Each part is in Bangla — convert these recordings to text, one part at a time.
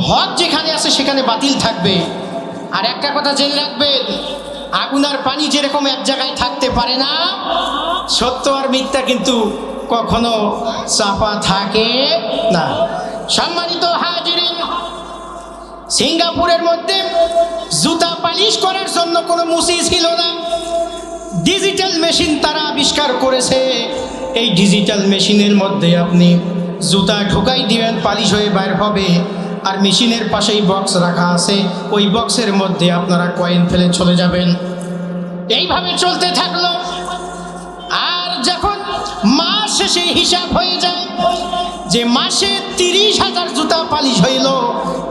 হক যেখানে আছে সেখানে বাতিল থাকবে। আর একটা কথা জেনে রাখবেন, আগুন আর পানি যেরকম এক জায়গায় থাকতে পারে না, সত্য আর মিথ্যা কিন্তু কখনো চাপা থাকে না। সম্মানিত হাজিরিন, সিঙ্গাপুরের মধ্যে জুতা পালিশ করার জন্য কোনো মুসি ছিল না। ডিজিটাল মেশিন তারা আবিষ্কার করেছে। এই ডিজিটাল মেশিনের মধ্যে আপনি জুতা ঢুকাই দিবেন, পালিশ হয়ে বাইর হবে। আর মেশিনের পাশেই বক্স রাখা আছে। ওই বক্সের মধ্যে আপনারা কয়েন ফেলে চলে যাবেন। এইভাবে চলতে থাকল। আর যখন মাস শেষে হিসাব হয়ে যায় যে মাসে তিরিশ হাজার জুতা পালিশ হইল,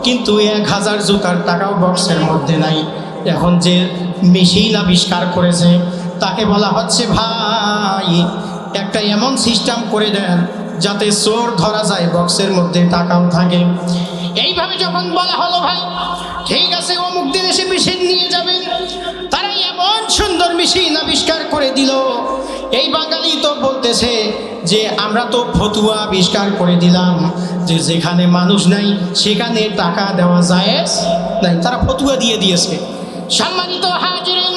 কিন্তু এক হাজার জুতার টাকাও বক্সের মধ্যে নাই। এখন যে মেশিন আবিষ্কার করেছে, তাকে বলা হচ্ছে ভাই, একটা এমন সিস্টেম করে দেন যাতে চোর ধরা যায় বক্সের মধ্যে, টাকাও থাকে। এইভাবে যখন বলা হলো ভাই, ঠিক আছে, অমুক দিন এসে মেশিন নিয়ে যাবেন তারা এমন সুন্দর মেশিন আবিষ্কার করে দিল। এই বাঙালি তো বলতেছে যে, আমরা তো ফতুয়া আবিষ্কার করে দিলাম, যে যেখানে মানুষ নাই, সেখানে টাকা দেওয়া যায় নাই, তারা ফতুয়া দিয়ে দিয়েছে। সম্মানিত হাজিরিন,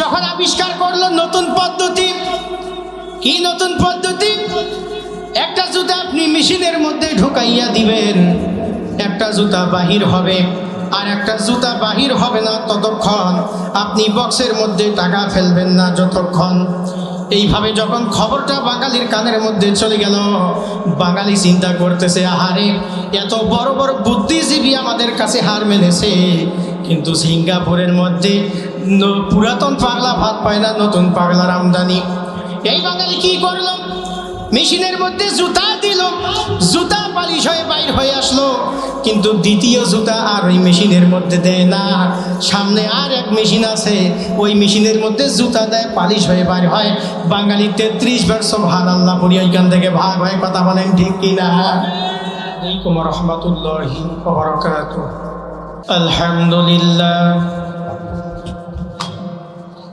যখন আবিষ্কার করল নতুন পদ্ধতি, কি নতুন পদ্ধতি? একটা জুতা আপনি মেশিনের মধ্যে ঢুকাইয়া দিবেন, একটা জুতা বাহির হবে, আর একটা জুতা বাহির হবে না ততক্ষণ আপনি বক্সের মধ্যে টাকা ফেলবেন না যতক্ষণ। এইভাবে যখন খবরটা বাঙালির কানের মধ্যে চলে গেল, বাঙালি চিন্তা করতেছে, আহারে, এত বড় বড় বুদ্ধিজীবী আমাদের কাছে হার মেনেছে কিন্তু সিঙ্গাপুরের মধ্যে পুরাতন পাগলা ভাত পায় না নতুন পাগলার আমদানি। এই বাঙালি কি করল? মেশিনের মধ্যে জুতা দিল। জুতা পালিশ হয়ে বাইর হয়ে আসলো। কিন্তু দ্বিতীয় জুতা আর ওই মেশিনের মধ্যে দেয় না। সামনে আর এক মেশিন আছে। ওই মেশিনের মধ্যে জুতা দেয়, পালিশ হয়ে বাইর হয়। বাঙালি তেত্রিশ বর্ষ ভান আল্লাহ পড়ি, ওইখান থেকে ভাগ হয়ে কথা বলেন, ঠিক কিনা? রহমতুল্লাহি আলহামদুলিল্লাহ।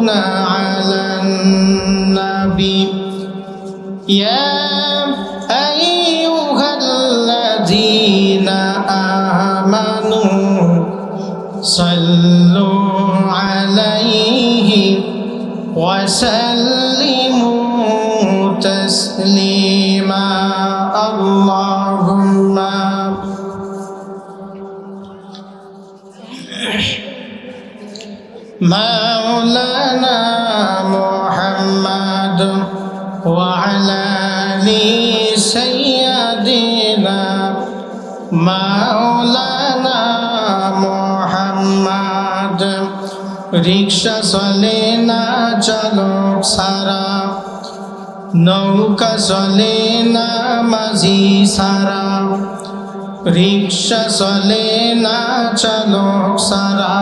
يصلون على النبي. يا أيها الذين آمنوا صلوا وعلى آل سيدنا مولانا محمد রিক্সা চলে না চালক সারা নৌকা চলে না মাঝি সারা রিক্সা চলে না চালক সারা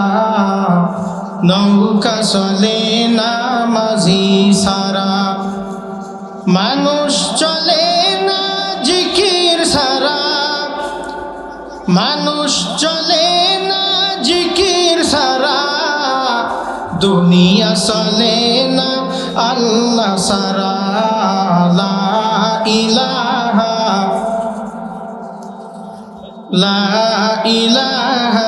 নৌকা চলে না মাঝি সারা মানুষ চলে না জিকির সারা। মানুষ চলে না জিকির সারা। দুনিয়া চলে না আল্লাহ সারা। লা ইলাহা লা ইলাহা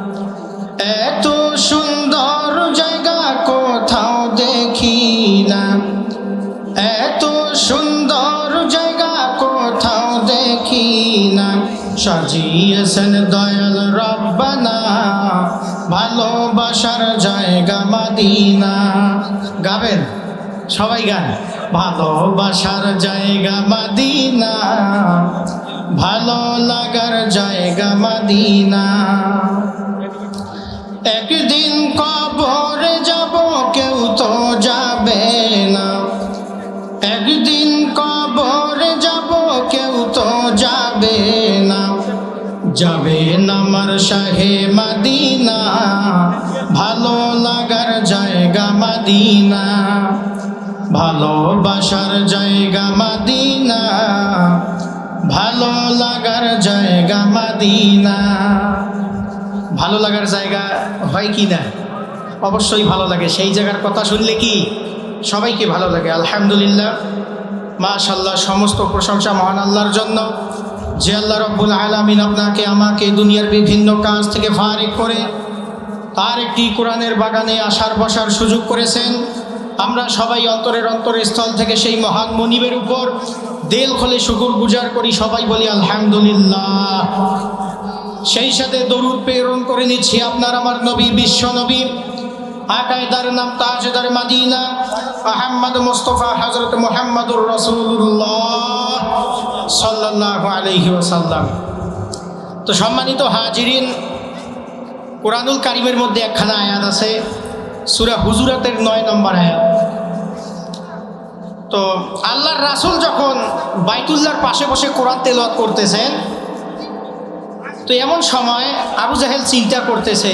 দেখি না সাজিয়েছেন দয়াল রব্বানা। ভালোবাসার জায়গা মাদিনা। গাবেন? সবাই গান। ভালোবাসার জায়গা মাদিনা। ভালো লাগার জায়গা মাদিনা। একদিন কবরে যাবে নামার শাহে মাদিনা। ভালো লাগার জায়গা মাদিনা। ভালোবাসার জায়গা মাদিনা। ভালো লাগার জায়গা মাদিনা। ভালো লাগার জায়গা হয় কি না? অবশ্যই ভালো লাগে। সেই জায়গার কথা শুনলে কি সবাইকে ভালো লাগে। আলহামদুলিল্লাহ। মাশাল্লাহ সমস্ত প্রশংসা মহান আল্লাহর জন্য। যে আল্লাহ রব্বুল আলমিন আপনাকে আমাকে দুনিয়ার বিভিন্ন কাজ থেকে ফারিক করে তার একটি কোরআনের বাগানে আসার বসার সুযোগ করেছেন। আমরা সবাই অন্তরের অন্তরের স্থল থেকে সেই মহান মনিবের উপর দেল খোলে শুকুর গুজার করি, সবাই বলি আলহামদুলিল্লাহ। সেই সাথে দরুদ প্রেরণ করে নিচ্ছি আপনার আমার নবী, বিশ্ব নবী। আকায়দার নাম তাজদার মাদিনা, আহম্মদ মুস্তফা হজরত মোহাম্মদুর রসুল্লাহ সাল্লাহ আলহি ওসাল্লাম তো সম্মানিত হাজিরিন, কোরআনুল কারিমের মধ্যে একখানা আয়াত আছে, সুরা হুজুরাতের নয় নম্বর আয়াত। তো আল্লাহর রাসুল যখন বাইতুল্লাহর পাশে বসে কোরআন তেলাওয়াত করতেছেন, তো এমন সময় আবু জাহেল চিন্তা করতেছে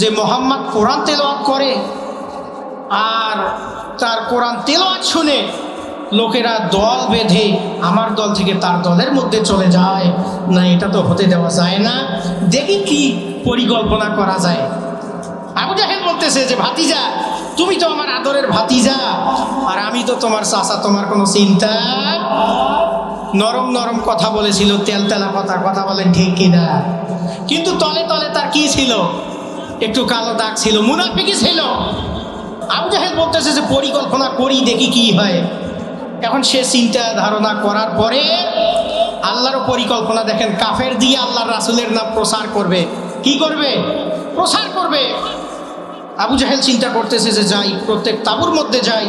যে মোহাম্মদ কোরআন তেলাওয়াত করে আর তার কোরআন তেলাওয়াত শুনে লোকেরা দল বেঁধে আমার দল থেকে তার দলের মধ্যে চলে যায়। না, এটা তো হতে দেওয়া যায় না। দেখি কি পরিকল্পনা করা যায়। আবু জাহেল বলতেছে যে, ভাতিজা, তুমি তো আমার আদরের ভাতিজা, আর আমি তো তোমার চাষা তোমার কোনো চিন্তা? নরম নরম কথা বলেছিল, তেল তেলা কথা কথা বলেন ঠিক কিনা কিন্তু তলে তলে তার কি ছিল? একটু কালো দাগ ছিল মুনাফিকি ছিল। আবু জাহেদ বলতেছে যে, পরিকল্পনা করি, দেখি কি হয়। এখন সে চিন্তা ধারণা করার পরে আল্লাহরও পরিকল্পনা দেখেন, কাফের দিয়ে আল্লাহর রাসুলের নাম প্রসার করবে। কি করবে? প্রসার করবে। আবু জাহেল চিন্তা করতেছে যে যাই, প্রত্যেক তাবুর মধ্যে যাই।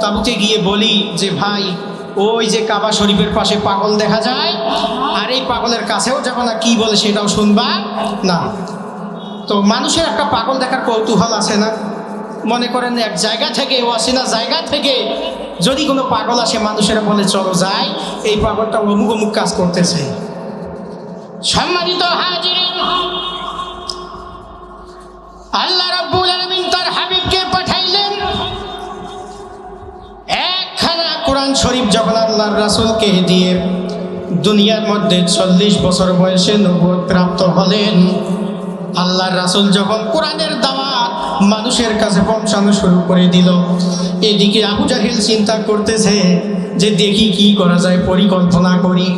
তাবুতে গিয়ে বলি যে, ভাই, ওই যে কাবা শরীফের পাশে পাগল দেখা যায়, আর এই পাগলের কাছেও যাবে না, কি বলে সেটাও শুনবা? না। তো মানুষের একটা পাগল দেখার কৌতূহল আছে না? মনে করেন এক জায়গা থেকে অচেনা জায়গা থেকে যদি কোনো পাগল আসে, মানুষেরা বলে, চলো যাই। এই পাগলটা অমুক অমুক কাজ করতেছে। সম্মানিত হাজিরিন, আল্লাহ রাব্বুল আলামিন তার হাবিবকে পাঠাইলেন। একখানা কোরআন শরীফ যখন আল্লাহর রাসূলকে দিয়ে দুনিয়ার মধ্যে চল্লিশ বছর বয়সে নবুয়ত প্রাপ্ত হলেন, আল্লাহর রাসূল যখন কোরআনের দাওয়াত মানুষের কাছে পৌঁছানো শুরু করে দিল। এদিকে আবু জাহিল চিন্তা করতেছে যে দেখি কি করা যায়, পরিকল্পনা করি।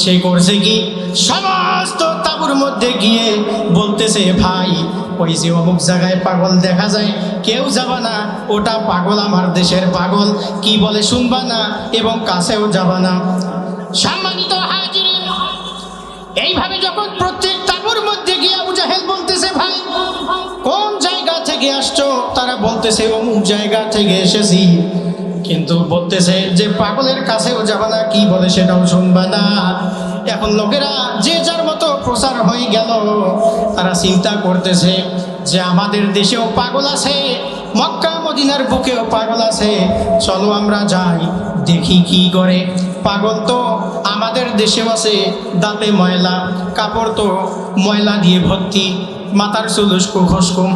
সে করছে কি? সমস্ত তাবুর মধ্যে গিয়ে বলতেছে, ভাই, ওই যে অমুক জায়গায় পাগল দেখা যায়, কেউ যাবা না। ওটা পাগল আমার দেশের পাগল। কি বলে শুনবা না এবং কাছেও যাবা না। সম্মানিত হাজিরিন, এইভাবে যখন প্রত্যেক তাবুর মধ্যে গিয়ে আবু জাহেল বলতেছে ভাই কোন জায়গা থেকে আসছো, তারা বলতেছে, অমুক জায়গা থেকে এসেছি। কিন্তু বলতেছে যে, পাগলের কাছেও যাবে না, কি বলে সেটাও শুনবে না। এখন লোকেরা যে যার মতো প্রচার হয়ে গেল, তারা চিন্তা করতেছে যে, আমাদের দেশেও পাগল আছে, মক্কা, মদিনার বুকেও পাগল আছে। চলো আমরা যাই, দেখি কি করে। পাগল তো আমাদের দেশেও আছে, দাঁতে ময়লা, কাপড় তো ময়লা দিয়ে ভর্তি, মাথার চুলুস্কু খসকু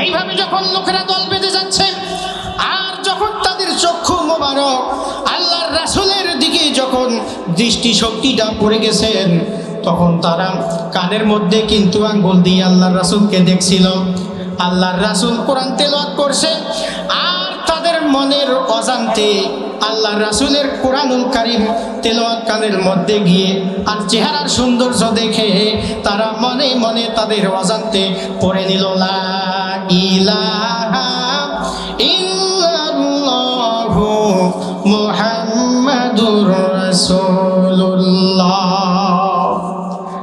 এইভাবে যখন লোকেরা দল বেঁধে যাচ্ছে, আর যখন তাদের চক্ষু মোবারক, আল্লাহর রাসুলের দিকে যখন দৃষ্টিশক্তিটা পড়ে গেছেন, তখন তারা কানের মধ্যে কিন্তু আঙ্গুল দিয়ে আল্লাহর রাসুলকে দেখছিল। আল্লাহর রাসুল কোরআন তেলাওয়াত করছে, আর তাদের মনের অজান্তে আল্লাহর রাসুলের কোরআনুল কারিম তেলাওয়াত কানের মধ্যে গিয়ে আর চেহারার সৌন্দর্য দেখে তারা মনে মনে তাদের অজান্তে পড়ে নিল, লা ইলাহা ইল্লাল্লাহু মুহাম্মাদুর রাসূলুল্লাহ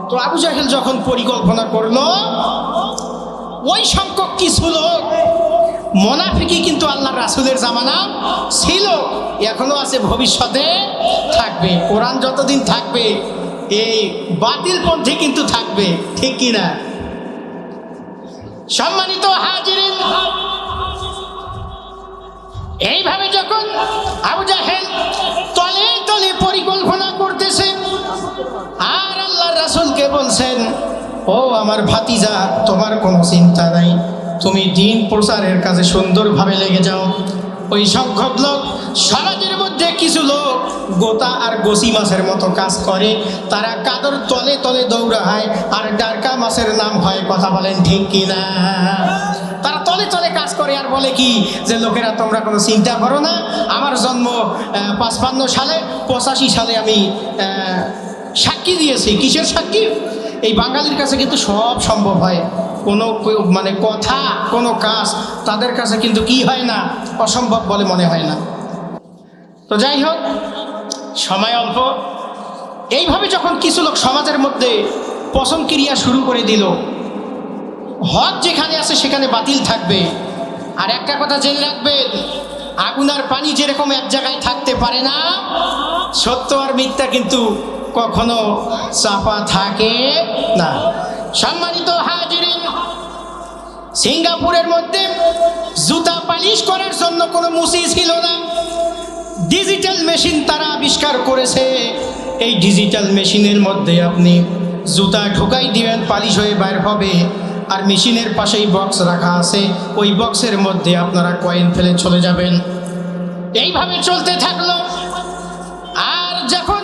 তো আবু জাহেল যখন পরিকল্পনা করল, ওই সংখ্যক কিছু লোক মোনাফিকি কিন্তু আল্লাহ রাসুলের জামানা ছিল, এখনও আছে, ভবিষ্যতে থাকবে, কোরআন যতদিন থাকবে, এই বাতিল পন্থী কিন্তু থাকবে, ঠিক কিনা? সম্মানিত হাজিরিন। এইভাবে যখন আবু তলে তলে পরিকল্পনা করতেছেন আর আল্লাহ রাসুলকে বলছেন, ও আমার ভাতিজা, তোমার কোনো চিন্তা নাই। তুমি দিন প্রচারের কাজে সুন্দরভাবে লেগে যাও। ওই সংখ্যক লোক সমাজের কিছু লোক গোতা আর গসি মাছের মতো কাজ করে। তারা কাদর তলে তলে দৌড়ায় আর ডারকা মাছের নাম হয়, কথা বলেন ঠিক কিনা? তারা তলে তলে কাজ করে আর বলে কি যে, লোকেরা, তোমরা কোনো চিন্তা করো না। আমার জন্ম পাঁচপান্ন সালে, পঁচাশি সালে আমি সাক্ষী দিয়েছি। কিসের সাক্ষী? এই বাঙালির কাছে কিন্তু সব সম্ভব হয়। কোনো মানে কথা, কোনো কাজ তাদের কাছে কিন্তু কি হয় না? অসম্ভব বলে মনে হয় না। তো যাই হোক, সময় অল্প। এইভাবে যখন কিছু লোক সমাজের মধ্যে পছন্দ ক্রিয়া শুরু করে দিল, হক যেখানে আছে সেখানে বাতিল থাকবে। আর একটা কথা জেনে রাখবেন, আগুন আর পানি যেরকম এক জায়গায় থাকতে পারে না, সত্য আর মিথ্যা কিন্তু কখনো চাপা থাকে না। সম্মানিত হাজিরিন, সিঙ্গাপুরের মধ্যে জুতা পালিশ করার জন্য কোনো মুসি ছিল না। ডিজিটাল মেশিন তারা আবিষ্কার করেছে। এই ডিজিটাল মেশিনের মধ্যে আপনি জুতা ঢুকাই দিবেন, পালিশ হয়ে বাইর হবে, আর মেশিনের পাশেই বক্স রাখা আছে। ওই বক্সের মধ্যে আপনারা কয়েন ফেলে চলে যাবেন। এইভাবে চলতে থাকল। আর যখন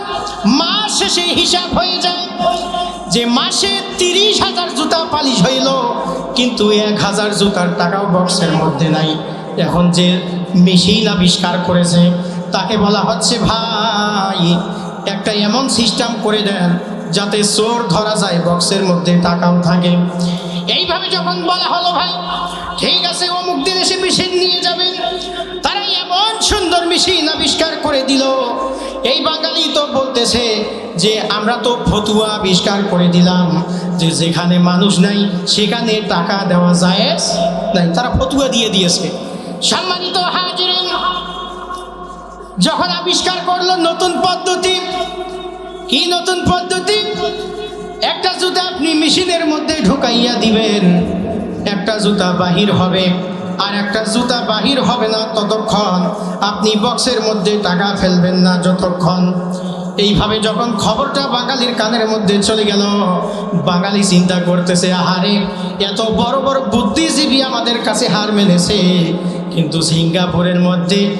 মাস শেষে হিসাব হয়ে যায় যে মাসে তিরিশ হাজার জুতা পালিশ হইল, কিন্তু এক হাজার জুতার টাকাও বক্সের মধ্যে নাই। এখন যে মেশিন আবিষ্কার করেছে তাকে বলা হচ্ছে ভাই। একটা এমন সিস্টেম করে দেন যাতে চোর ধরা যায় বক্সের মধ্যে টাকাও থাকে। এইভাবে যখন বলা হলো ভাই, ঠিক আছে, অমুক দিন এসে মেশিন নিয়ে যাবেন তারা এমন সুন্দর মেশিন আবিষ্কার করে দিল। এই বাঙালি তো বলতেছে যে, আমরা তো ফতুয়া আবিষ্কার করে দিলাম যে, যেখানে মানুষ নাই, সেখানে টাকা দেওয়া যায় নাই। তারা ফতুয়া দিয়ে দিয়েছে। সম্মানিত যখন আবিষ্কার করল নতুন পদ্ধতি, কি নতুন পদ্ধতি? একটা জুতা আপনি মেশিনের মধ্যে ঢুকাইয়া দিবেন, একটা জুতা বাহির হবে, আর একটা জুতা বাহির হবে না ততক্ষণ। আপনি বক্সের মধ্যে টাকা ফেলবেন না যতক্ষণ। এইভাবে যখন খবরটা বাঙালির কানের মধ্যে চলে গেল, বাঙালি চিন্তা করতেছে, আহারে, এত বড় বড় বুদ্ধিজীবী আমাদের কাছে হার মেনেছে। কিন্তু সিঙ্গাপুরের মধ্যে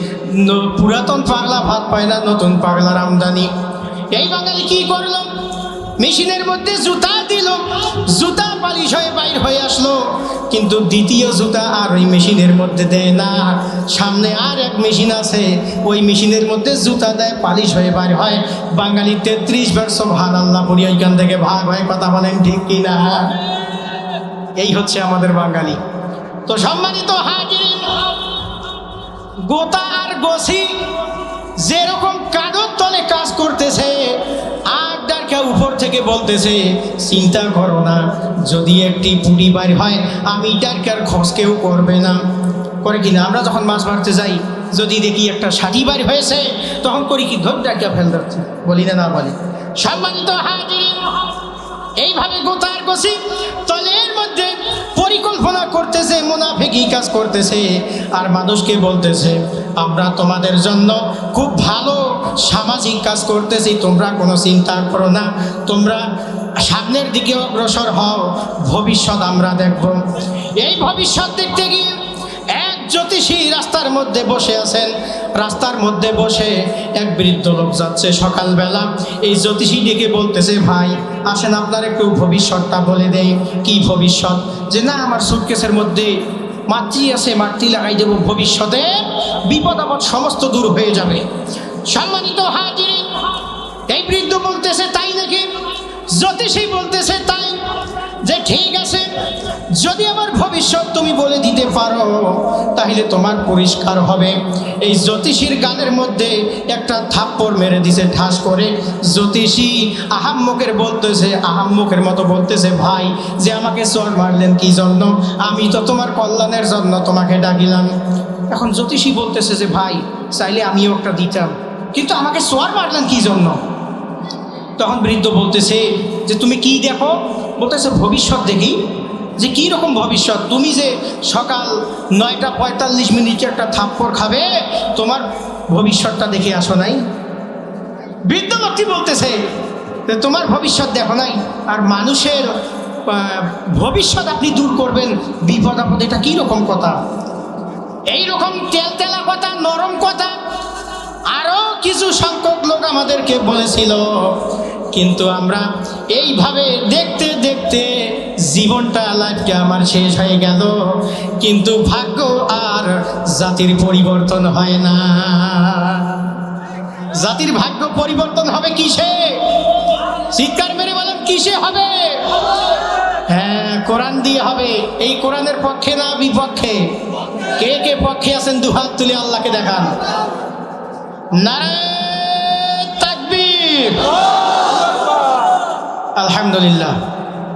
পুরাতন পাগলা ভাত পায় না, নতুন পাগলার আমদানি। এই বাঙালি কি করল? মেশিনের মধ্যে জুতা দিল। জুতা পালিশ হয়ে বাইর হয়ে আসলো। কিন্তু দ্বিতীয় জুতা আর ওই মেশিনের মধ্যে দেয় না। সামনে আর এক মেশিন আছে। ওই মেশিনের মধ্যে জুতা দেয়, পালিশ হয়ে বাইর হয়। বাঙালি তেত্রিশ বর্ষ ভার আল্লাহ পড়ি, ওইখান থেকে ভাগ হয়ে কথা বলেন ঠিক কিনা? এই হচ্ছে আমাদের বাঙালি। তো সম্মানিত হাজির গোতা আর গোসি যেরকম কাগজ তলে কাজ করতেছে আর ডারকা উপর থেকে বলতেছে, চিন্তা করো না, যদি একটি পুটি বার হয়, আমি ডারকার খোঁজ কেউ করবে না। করে কিনা আমরা যখন মাছ মারতে যাই, যদি দেখি একটা ষাটি বার হয়েছে, তখন করি কি, ধর ডারকা ফেল ধরছে। বলি না না বলি। সম্মানিত হাজির, এইভাবে গোতার গসি পরিকল্পনা করতেছে মুনাফিকি কাজ করতেছে। আর মানুষকে বলতেছে, আমরা তোমাদের জন্য খুব ভালো সামাজিক কাজ করতেছি, তোমরা কোনো চিন্তা করো না। তোমরা সামনের দিকে অগ্রসর হও, ভবিষ্যৎ আমরা দেখব। এই ভবিষ্যৎ দেখতে গিয়ে এক জ্যোতিষী রাস্তার মধ্যে বসে আছেন। রাস্তার মধ্যে বসে এক বৃদ্ধ লোক যাচ্ছে সকালবেলা। এই জ্যোতিষী ডেকে বলতেছে, ভাই, আসেন আপনার একটু ভবিষ্যৎটা বলে দেই। কি ভবিষ্যৎ? যে, না, আমার সুটকেসের মধ্যে মাতৃ আছে, মাতৃ লাগাই দেবো ভবিষ্যতে। বিপদ আপদ সমস্ত দূর হয়ে যাবে। সম্মানিত হাজির, এই বৃদ্ধ বলতেছে, তাই নাকি? জ্যোতিষী বলতেছে, তাই যে ঠিক আছে, যদি আমার ভবিষ্যৎ তুমি বলে দিতে পারো, তাহলে তোমার পরিষ্কার হবে। এই জ্যোতিষীর গানের মধ্যে একটা থাপ্পড় মেরে দিছে, ঠাস করে। জ্যোতিষী আহাম্মকের বলতেছে, আহাম্মকের মতো বলতেছে, ভাই, যে আমাকে চর মারলেন কি জন্য? আমি তো তোমার কল্যাণের জন্য তোমাকে ডাকিলাম। এখন জ্যোতিষী বলতেছে যে, ভাই, চাইলে আমিও একটা দিতাম, কিন্তু আমাকে সোয়ার মারলেন কি জন্য? তখন বৃদ্ধ বলতেছে যে, তুমি কি দেখো? বলতেছে ভবিষ্যৎ দেখি, যে কী রকম ভবিষ্যৎ? তুমি যে সকাল নয়টা পঁয়তাল্লিশ মিনিটে একটা থাপ্পড় খাবে, তোমার ভবিষ্যৎটা দেখে আসো নাই। বৃদ্ধ লোকটি বলতেছে তোমার ভবিষ্যৎ দেখো নাই, আর মানুষের ভবিষ্যৎ আপনি দূর করবেন, বিপদ আপদ, এটা কী রকম কথা? এই রকম তেলতেলা কথা, নরম কথা আরও কিছু সংখ্যক লোক আমাদেরকে বলেছিল। কিন্তু আমরা এইভাবে দেখতে দেখতে জীবনটা লাইফটা আমার শেষ হয়ে গেল। কিন্তু ভাগ্য আর জাতির পরিবর্তন হয় না। জাতির ভাগ্য পরিবর্তন হবে কিসে? চিৎকার মেরে বলেন, কিসে হবে? হ্যাঁ কোরআন দিয়ে হবে। এই কোরআনের পক্ষে না বিপক্ষে? কে কে পক্ষে আছেন, দুহাত তুলে আল্লাহকে দেখান। নারায়ণ তাকবীর। আলহামদুলিল্লাহ